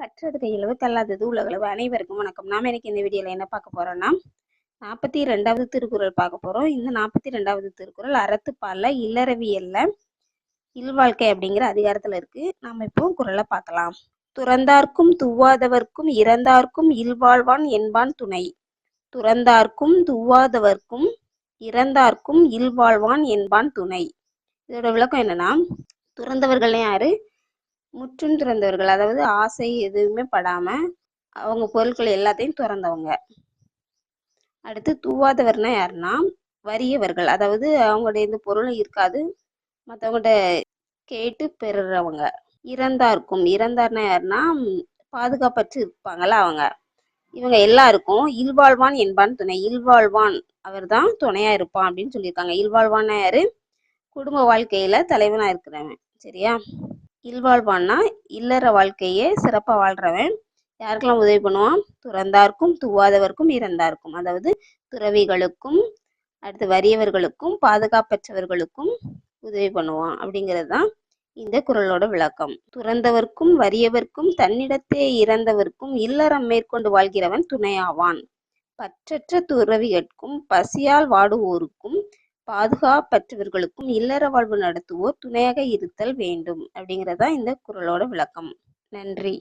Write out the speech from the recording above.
கற்றது கையளவு கல்லாதது உலகளவு அனைவருக்கும் வணக்கம். நாம எனக்கு இந்த வீடியோல என்ன பார்க்க போறோம்னா நாற்பத்தி ரெண்டாவது திருக்குறள் பார்க்க போறோம். இந்த நாற்பத்தி ரெண்டாவது திருக்குறள் அறத்துப்பால இல்லறவியல்ல இல்வாழ்க்கை அப்படிங்கிற அதிகாரத்துல இருக்கு. நாம இப்போ குறளை பார்க்கலாம். துறந்தார்க்கும் துவாதவர்க்கும் இறந்தார்க்கும் இல்வாழ்வான் என்பான் துணை. துறந்தார்க்கும் துவாதவர்க்கும் இறந்தார்க்கும் இல்வாழ்வான் என்பான் துணை. இதோட விளக்கம் என்னன்னா துறந்தவர்கள் யாரு? முற்றும் துறந்தவர்கள் அதாவது ஆசை எதுவுமே படாம அவங்க பொருட்கள் எல்லாத்தையும் துறந்தவங்க. அடுத்து தூவாதவர்னா யாருன்னா வறியவர்கள். அதாவது அவங்களுடைய இந்த பொருளும் இருக்காது. மற்றவங்கள்ட்ட கேட்டு பெறுறவங்க. இறந்தார்க்கும். இறந்தார்னா யாருன்னா பாதுகாப்பற்று இருப்பாங்கல்ல அவங்க. இவங்க எல்லாருக்கும் இல்வாழ்வான் என்பான் துணை. இல்வாழ்வான் அவர்தான் துணையா இருப்பான் அப்படின்னு சொல்லியிருக்காங்க. இல்வாழ்வான்னா யாரு? குடும்ப வாழ்க்கையில தலைவனா இருக்கிறவன். சரியா? இல்வாழ்வான்னா இல்லற வாழ்க்கையே சிறப்பா வாழ்றவன். யாருக்கெல்லாம் உதவி பண்ணுவான்? துறந்தார்க்கும் துவாதவர்க்கும் இறந்தார்க்கும். அதாவது துறவிகளுக்கும் அடுத்து வறியவர்களுக்கும் பாதுகாப்பற்றவர்களுக்கும் உதவி பண்ணுவான் அப்படிங்கிறது தான் இந்த குரலோட விளக்கம். துறந்தவர்க்கும் வறியவர்க்கும் தன்னிடத்தே இறந்தவர்க்கும் இல்லறம் மேற்கொண்டு வாழ்கிறவன் துணையாவான். பற்றற்ற துறவிகட்கும் பசியால் வாடுவோருக்கும் பாதுகாப்பற்றவர்களுக்கும் இல்லற வாழ்வு நடத்துவோர் துணையாக இருத்தல் வேண்டும் அப்படிங்கிறதா இந்த குரலோட விளக்கம். நன்றி.